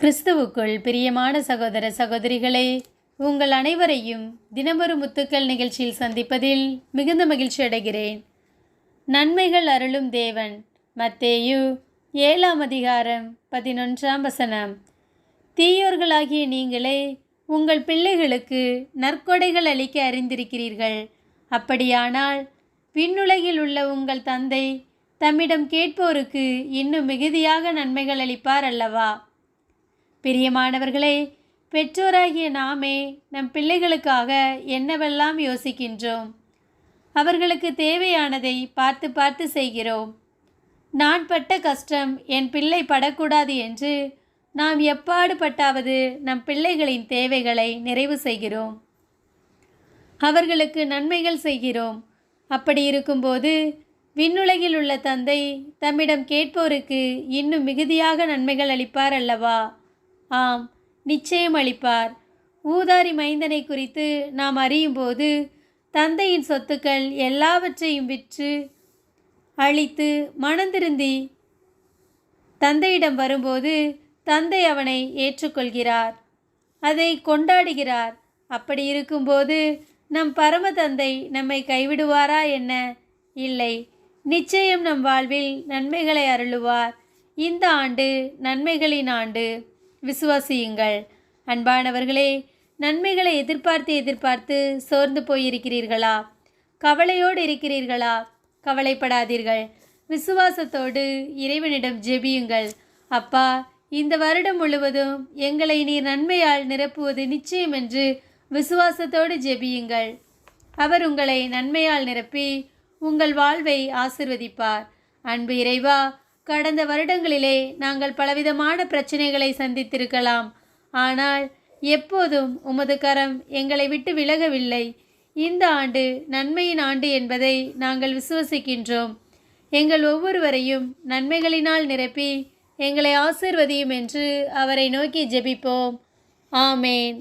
கிறிஸ்துவுக்குள் பிரியமான சகோதர சகோதரிகளே உங்கள் அனைவரையும் தினமொரு முத்துக்கள் நிகழ்ச்சியில் சந்திப்பதில் மிகுந்த மகிழ்ச்சி அடைகிறேன். நன்மைகள் அருளும் தேவன் மத்தேயு ஏழாம் அதிகாரம் பதினொன்றாம் வசனம். தீயோர்களாகிய நீங்களே உங்கள் பிள்ளைகளுக்கு நற்கொடைகள் அளிக்க அறிந்திருக்கிறீர்கள். அப்படியானால் விண்ணுலகில் உள்ள உங்கள் தந்தை தம்மிடம் கேட்போருக்கு இன்னும் மிகுதியாக நன்மைகள் அளிப்பார் அல்லவா? பிரியமானவர்களே பெற்றோராகிய நாமே நம் பிள்ளைகளுக்காக என்னவெல்லாம் யோசிக்கின்றோம்? அவர்களுக்கு தேவையானதை பார்த்து பார்த்து செய்கிறோம். நான் பட்ட கஷ்டம் என் பிள்ளை படக்கூடாது என்று நாம் எப்பாடு பட்டாவது நம் பிள்ளைகளின் தேவைகளை நிறைவு செய்கிறோம். அவர்களுக்கு நன்மைகள் செய்கிறோம். அப்படி இருக்கும்போது விண்ணுலகில் உள்ள தந்தை தம்மிடம் கேட்போருக்கு இன்னும் மிகுதியாக நன்மைகள் அளிப்பார் அல்லவா? ஆம் நிச்சயம் அளிப்பார். ஊதாரி மைந்தனை குறித்து நாம் அறியும்போது தந்தையின் சொத்துக்கள் எல்லாவற்றையும் விற்று அழித்து மனந்திருந்தி தந்தையிடம் வரும்போது தந்தை அவனை ஏற்றுக்கொள்கிறார் அதை கொண்டாடுகிறார். அப்படி இருக்கும்போது நம் பரம தந்தை நம்மை கைவிடுவாரா என்ன? இல்லை. நிச்சயம் நம் வாழ்வில் நன்மைகளை அருளுவார். இந்த ஆண்டு நன்மைகளின் ஆண்டு. விசுவாசியுங்கள். அன்பானவர்களே நன்மைகளை எதிர்பார்த்து எதிர்பார்த்து சோர்ந்து போயிருக்கிறீர்களா? கவலையோடு இருக்கிறீர்களா? கவலைப்படாதீர்கள். விசுவாசத்தோடு இறைவனிடம் ஜெபியுங்கள். அப்பா இந்த வருடம் முழுவதும் எங்களை நீர் நன்மையால் நிரப்புவது நிச்சயம் என்று விசுவாசத்தோடு ஜெபியுங்கள். அவர் உங்களை நன்மையால் நிரப்பி உங்கள் வாழ்வை ஆசிர்வதிப்பார். அன்பு இறைவா கடந்த வருடங்களிலே நாங்கள் பலவிதமான பிரச்சனைகளை சந்தித்திருக்கலாம். ஆனால் எப்போதும் உமது கரம் எங்களை விட்டு விலகவில்லை. இந்த ஆண்டு நன்மையின் ஆண்டு என்பதை நாங்கள் விசுவசிக்கின்றோம். எங்கள் ஒவ்வொருவரையும் நன்மைகளினால் நிரப்பி எங்களை ஆசிர்வதியும் என்று அவரை நோக்கி ஜெபிப்போம். ஆமேன்.